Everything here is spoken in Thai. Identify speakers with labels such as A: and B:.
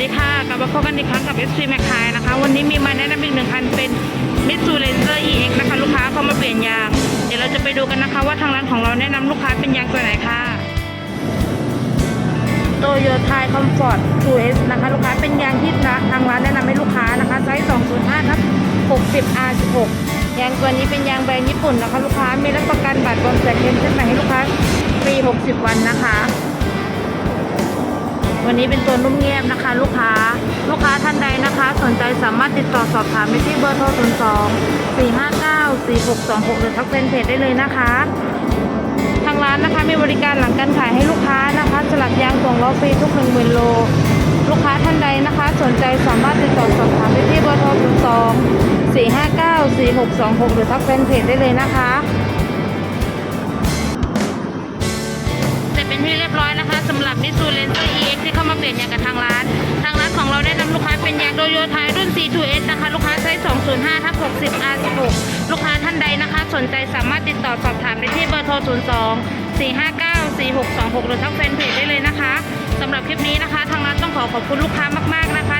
A: ดีค่ะกลับมาพบกันอีกครั้งกับ FC m c คายนะคะ วันนี้มีมาแนะนำอีกหนึ่งคันเป็น Mitsu Ranger EX นะคะ ลูกค้าเขามาเปลี่ยนยาง เดี๋ยวเราจะไปดูกันนะคะ ว่าทางร้านของเราแนะนำลูกค้าเป็นยางตัวไหนค่ะโตโยต้าคอมฟอร์ต 2S นะคะ ลูกค้าเป็นยางที่ทางร้านแนะนำให้ลูกค้านะคะไซส์ 205ทับ60 R16 ยางตัวนี้เป็นยางแบรนด์ญี่ปุ่นนะคะ ลูกค้ามีรับประกันบัตรบอมแจกเงินเส้นใหม่ให้ลูกค้าฟรี 60 วันนะคะ วันนี้เป็นตัวนุ่มเงียบนะคะ ลูกค้า ลูกค้าท่านใดนะคะ สนใจสามารถติดต่อสอบถามไปที่เบอร์โทร 02 459 4626 หรือทักเฟซเพจได้เลยนะคะ ทางร้านนะคะมีบริการหลังการขายให้ลูกค้านะคะ สลัดยางส่งล้อฟรีทุก1 0,000โล ลูกค้าท่านใดนะคะ สนใจสามารถติดต่อสอบถามไปที่เบอร์โทร 02 459 4626 หรือทักเฟซเพจได้เลยนะคะเสร็จเป็นที่เรียบร้อยนะคะสำหรับนิสูเลนเซอร์ เข้ามาเปลี่ยนยางกับทางร้าน ทางร้านของเราได้นำลูกค้าเป็นยางโดโยไทยรุ่น C2S นะคะ ลูกค้าไซส์205ทับ60 R16 ลูกค้าท่านใดนะคะ สนใจสามารถติดต่อสอบถามได้ที่เบอร์โทร 02 459 4626 หรือทักแฟนเพจได้เลยนะคะสำหรับคลิปนี้นะคะ ทางร้านต้องขอขอบคุณลูกค้ามากๆนะคะที่เข้ามากนเด p พีแมคะ